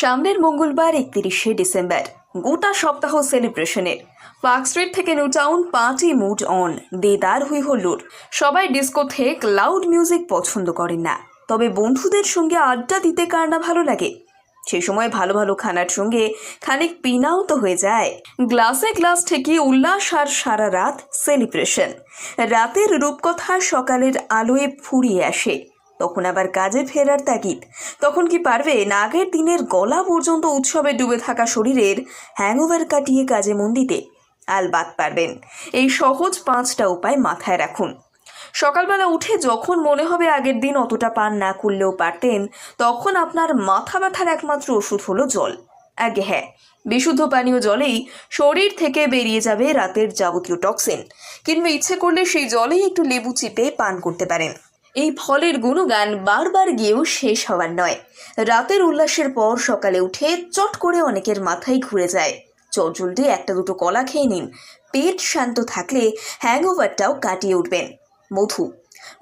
সামনের মঙ্গলবার একত্রিশে ডিসেম্বর, গোটা সপ্তাহ সেলিব্রেশনের। পার্ক স্ট্রিট থেকে New Town, party mood on, দেদার হুই হল্লুর সবাই ডিস্কো থেক লাউড মিউজিক পছন্দ করেন না। তবে বন্ধুদের সঙ্গে আড্ডা দিতে কার না ভালো লাগে? সেই সময় ভালো ভালো খানার সঙ্গে খানিক পিনাও তো হয়ে যায়। গ্লাসে গ্লাস থেকে উল্লাস আর সারা রাত সেলিব্রেশন। রাতের রূপকথা সকালের আলোয় ফুরিয়ে আসে। তখন আবার কাজে ফেরার তাগিদ। তখন কি পারবেন আগের দিনের গলা পর্যন্ত উৎসবে ডুবে থাকা শরীরের হ্যাংওভার কাটিয়ে কাজে মন দিতে। আলবাত পারবেন। এই সহজ পাঁচটা উপায় মাথায় রাখুন। সকালবেলা উঠে যখন মনে হবে আগের দিন অতটা পান না করলেও পারতেন, তখন আপনার মাথা ব্যথার একমাত্র ওষুধ হলো জল। আগে হ্যাঁ বিশুদ্ধ পানীয় জলেই শরীর থেকে বেরিয়ে যাবে রাতের যাবতীয় টক্সিন কিংবা ইচ্ছে করলে সেই জলেই একটু লেবু চিপে পান করতে পারেন। এই ফলের গুণগান বারবার গিয়েও শেষ হওয়ার নয়। রাতের উল্লাসের পর সকালে উঠে চট করে অনেকের মাথায় ঘুরে যায়। চটজলদি একটা দুটো কলা খেয়ে নিন। পেট শান্ত থাকলে হ্যাংওভারটাও কাটিয়ে উঠবেন। মধু।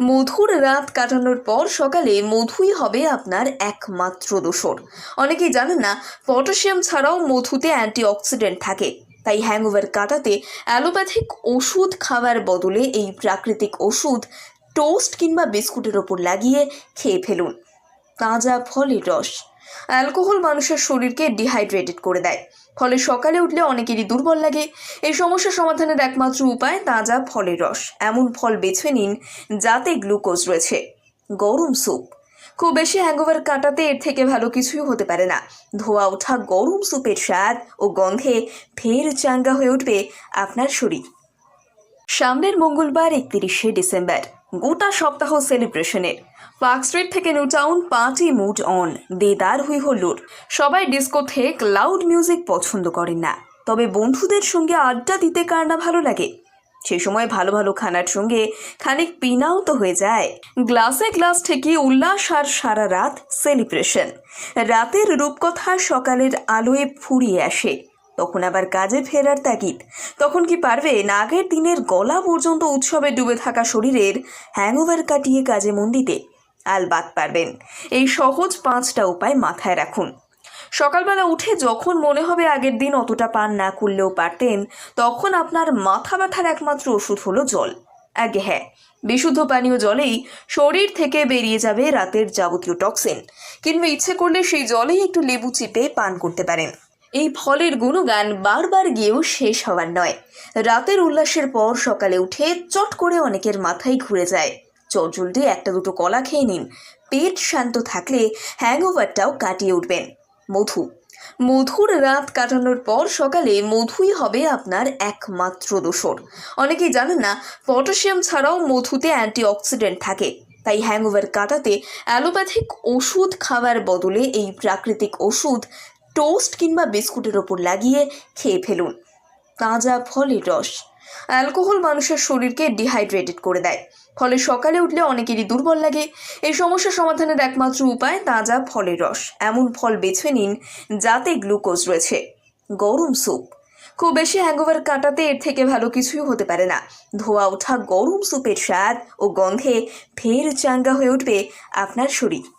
মধুর রাত কাটানোর পর সকালে মধুই হবে আপনার একমাত্র দোসর। অনেকেই জানেন না, পটাশিয়াম ছাড়াও মধুতে অ্যান্টিঅক্সিডেন্ট থাকে। তাই হ্যাংওভার কাটাতে অ্যালোপ্যাথিক ওষুধ খাওয়ার বদলে এই প্রাকৃতিক ওষুধ টোস্ট কিংবা বিস্কুটের ওপর লাগিয়ে খেয়ে ফেলুন। তাজা ফলের রস। অ্যালকোহল মানুষের শরীরকে ডিহাইড্রেটেড করে দেয়। ফলে সকালে উঠলে অনেকেরই দুর্বল লাগে। এই সমস্যা সমাধানের একমাত্র উপায় তাজা ফলের রস। এমন ফল বেছে নিন যাতে গ্লুকোজ রয়েছে। গরম স্যুপ। খুব বেশি হ্যাংওভার কাটাতে এর থেকে ভালো কিছুই হতে পারে না। ধোয়া ওঠা গরম স্যুপের স্বাদ ও গন্ধে ফের চাঙ্গা হয়ে উঠবে আপনার শরীর। সামনের মঙ্গলবার একত্রিশে ডিসেম্বর। গোটা সপ্তাহ সেলিব্রেশনের। পার্ক স্ট্রিট থেকে New Town party mood on. দেদার হুই হল্লুর সবাই ডিস্কো থেক লাউড মিউজিক পছন্দ করেন না। তবে বন্ধুদের সঙ্গে আড্ডা দিতে কার না ভালো লাগে? সেই সময় ভালো ভালো খানার সঙ্গে খানিক পিনাও তো হয়ে যায়। গ্লাসে গ্লাস থেকে উল্লাস আর সারা রাত সেলিব্রেশন। রাতের রূপকথা সকালের আলোয় ফুরিয়ে আসে। তখন আবার কাজে ফেরার তাগিদ। তখন কি পারবেন আগের দিনের গলা পর্যন্ত উৎসবে ডুবে থাকা শরীরের হ্যাংওভার কাটিয়ে কাজে মন দিতে। আলবাত পারবেন। এই সহজ পাঁচটা উপায় মাথায় রাখুন। সকালবেলা উঠে যখন মনে হবে আগের দিন অতটা পান না করলেও পারতেন, তখন আপনার মাথা ব্যথার একমাত্র ওষুধ হলো জল। আগে হ্যাঁ বিশুদ্ধ পানীয় জলেই শরীর থেকে বেরিয়ে যাবে রাতের যাবতীয় টক্সিন কিংবা ইচ্ছে করলে সেই জলেই একটু লেবু চিপে পান করতে পারেন। এই ফলের গুণগান বারবার গিয়েও শেষ হওয়ার নয়। রাতের উল্লাসের পর সকালে উঠে চট করে অনেকের মাথায় ঘুরে যায়। চটজলদি একটা দুটো কলা খেয়ে নিন। পেট শান্ত থাকলে হ্যাংওভারটাও কাটিয়ে উঠবেন। মধু। মধুর রাত কাটানোর পর সকালে মধুই হবে আপনার একমাত্র দোসর। অনেকেই জানেন না, পটাশিয়াম ছাড়াও মধুতে অ্যান্টিঅক্সিডেন্ট থাকে। তাই হ্যাংওভার কাটাতে অ্যালোপ্যাথিক ওষুধ খাওয়ার বদলে এই প্রাকৃতিক ওষুধ টোস্ট কিংবা বিস্কুটের ওপর লাগিয়ে খেয়ে ফেলুন। তাজা ফলের রস। অ্যালকোহল মানুষের শরীরকে ডিহাইড্রেটেড করে দেয়। ফলে সকালে উঠলে অনেকেরই দুর্বল লাগে। এই সমস্যা সমাধানের একমাত্র উপায় তাজা ফলের রস। এমন ফল বেছে নিন যাতে গ্লুকোজ রয়েছে। গরম স্যুপ। খুব বেশি হ্যাংওভার কাটাতে এর থেকে ভালো কিছুই হতে পারে না। ধোয়া ওঠা গরম স্যুপের স্বাদ ও গন্ধে ফের চাঙ্গা হয়ে উঠবে আপনার শরীর।